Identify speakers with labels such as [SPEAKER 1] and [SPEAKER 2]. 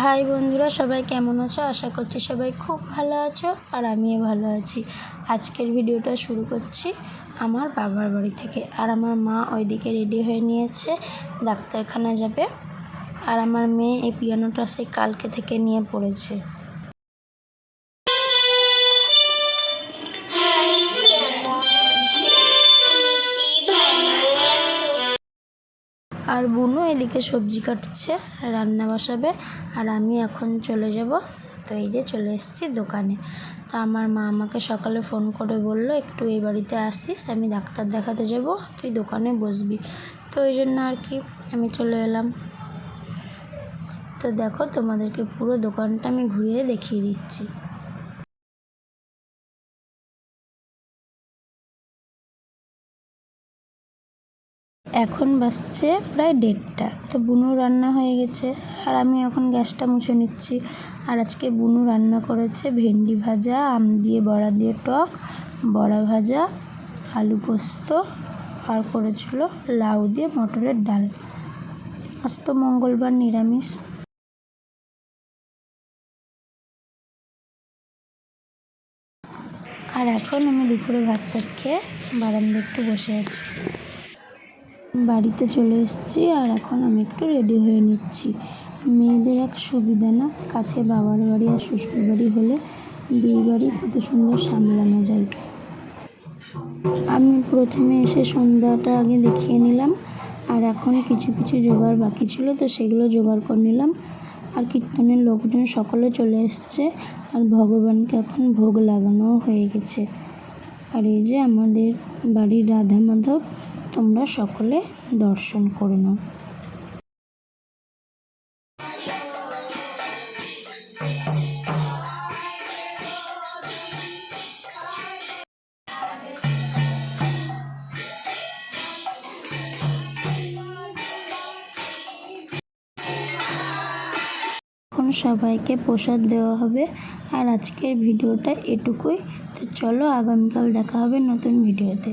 [SPEAKER 1] High বন্ধুরা, সবাই কেমন আছো? আশা করছি সবাই খুব ভালো আছো আর আমিও ভালো আছি। আজকের ভিডিওটা শুরু করছি আমার বাবার বাড়ি থেকে। আর আমার মা ওইদিকে রেডি হয়ে নিয়েছে, ডাক্তারখানা যাবে। আর আমার মেয়ে এই পিয়ানোটা সেই কালকে থেকে নিয়ে পড়েছে। আর বুনু এদিকে সবজি কাটছে, রান্না বসাবে, আর আমি এখন চলে যাব। তো এই যে চলে এসেছি দোকানে। তো আমার মা আমাকে সকালে ফোন করে বলল, একটু এই বাড়িতে আসিস, আমি ডাক্তার দেখাতে যাব, তুই দোকানে বসবি। তো ওই জন্য আর কি আমি চলে এলাম। তো দেখো তোমাদেরকে পুরো দোকানটা আমি ঘুরিয়ে দেখিয়ে দিচ্ছি। এখন বাজছে প্রায় দেড়টা। তো বুনু রান্না হয়ে গেছে। আর আমি এখন গ্যাসটা মুছে নিচ্ছি। আর আজকে বুনু রান্না করেছে ভেন্ডি ভাজা, আম দিয়ে বড়া দিয়ে টক, বড়া ভাজা, আলু পোস্ত, আর করেছিল লাউ দিয়ে মটরের ডাল। আজ তো মঙ্গলবার নিরামিষ। আর এখন আমি দুপুরে ভাত টাত খেয়ে বারান্দা একটু বসে আছি। বাড়িতে চলে এসেছি আর এখন আমি একটু রেডি হয়ে নিচ্ছি। মেয়েদের এক সুবিধা না, কাছে বাবার বাড়ি আর শ্বশুর বাড়ি হলে দুই বাড়ি কত সুন্দর সামলানো যায়। আমি প্রথমে এসে সন্ধ্যাটা আগে দেখিয়ে নিলাম, আর এখন কিছু কিছু জোগাড় বাকি ছিল, তো সেগুলো জোগাড় করে নিলাম। আর কীর্তনের লোকজন সকলে চলে এসছে, আর ভগবানকে এখন ভোগ লাগানোও হয়ে গেছে। আর এই যে আমাদের বাড়ির রাধা মাধব তোমরা সকলে দর্শন করে নাও এখন সবাইকে প্রসাদ দেওয়া হবে আর আজকের ভিডিওটা এটুকুই। তো চলো আগামীকাল দেখা হবে নতুন ভিডিওতে।